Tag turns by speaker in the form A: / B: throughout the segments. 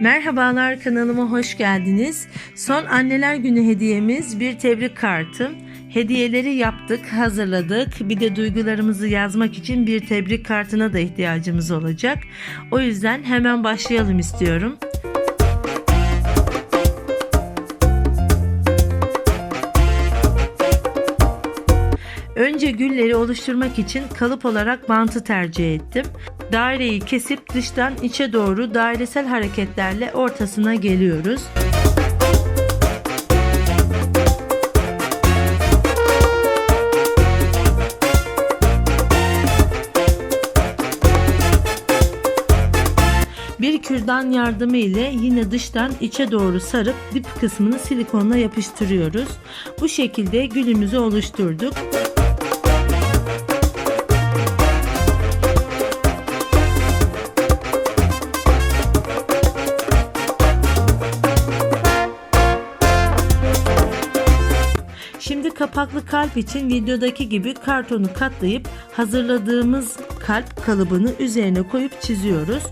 A: Merhabalar kanalıma hoş geldiniz. Son anneler günü hediyemiz bir tebrik kartı. Hediyeleri yaptık, hazırladık. Bir de duygularımızı yazmak için bir tebrik kartına da ihtiyacımız olacak. O yüzden hemen başlayalım istiyorum. Önce gülleri oluşturmak için kalıp olarak bantı tercih ettim. Daireyi kesip dıştan içe doğru dairesel hareketlerle ortasına geliyoruz. Bir kürdan yardımı ile yine dıştan içe doğru sarıp dip kısmını silikonla yapıştırıyoruz. Bu şekilde gülümüzü oluşturduk. Kapaklı kalp için videodaki gibi kartonu katlayıp hazırladığımız kalp kalıbını üzerine koyup çiziyoruz.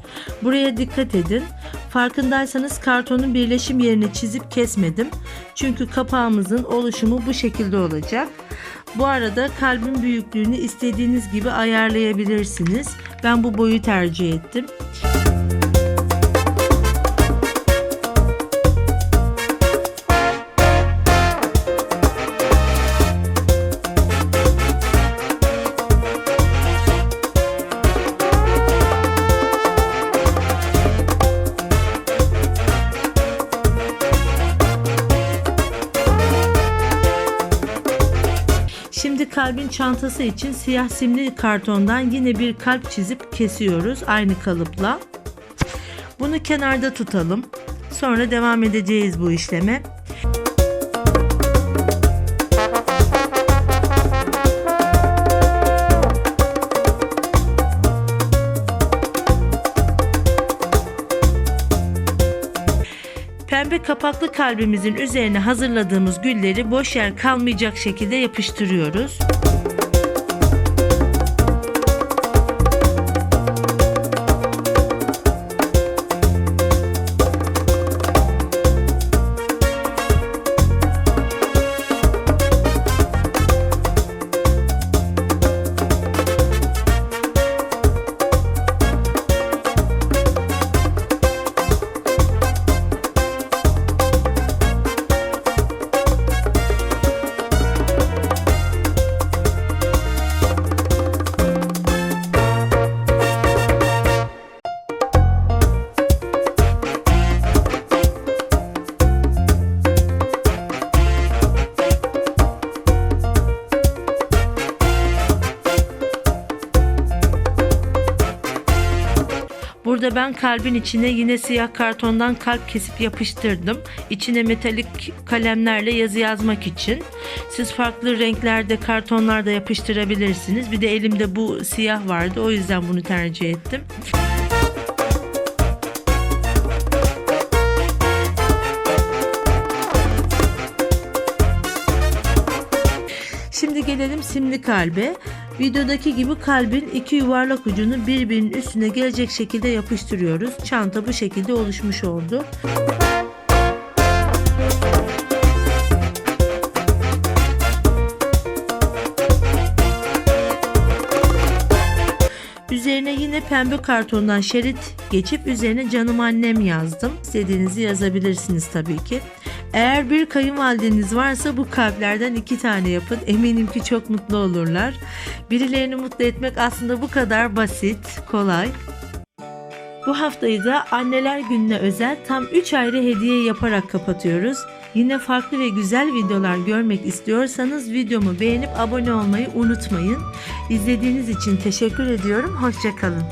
A: Buraya dikkat edin. Farkındaysanız kartonun birleşim yerini çizip kesmedim. Çünkü kapağımızın oluşumu bu şekilde olacak. Bu arada kalbin büyüklüğünü istediğiniz gibi ayarlayabilirsiniz. Ben bu boyu tercih ettim. Şimdi kalbin çantası için siyah simli kartondan yine bir kalp çizip kesiyoruz aynı kalıpla. Bunu kenarda tutalım. Sonra devam edeceğiz bu işleme. Pembe kapaklı kalbimizin üzerine hazırladığımız gülleri boş yer kalmayacak şekilde yapıştırıyoruz. Burada ben kalbin içine yine siyah kartondan kalp kesip yapıştırdım. İçine metalik kalemlerle yazı yazmak için. Siz farklı renklerde kartonlarda yapıştırabilirsiniz. Bir de elimde bu siyah vardı. O yüzden bunu tercih ettim. Şimdi gelelim simli kalbe. Videodaki gibi kalbin iki yuvarlak ucunu birbirinin üstüne gelecek şekilde yapıştırıyoruz. Çanta bu şekilde oluşmuş oldu. Üzerine yine pembe kartondan şerit geçip üzerine canım annem yazdım. İstediğinizi yazabilirsiniz tabii ki. Eğer bir kayınvalideniz varsa bu kalplerden iki tane yapın. Eminim ki çok mutlu olurlar. Birilerini mutlu etmek aslında bu kadar basit, kolay. Bu haftayı da anneler gününe özel tam 3 ayrı hediye yaparak kapatıyoruz. Yine farklı ve güzel videolar görmek istiyorsanız videomu beğenip abone olmayı unutmayın. İzlediğiniz için teşekkür ediyorum. Hoşçakalın.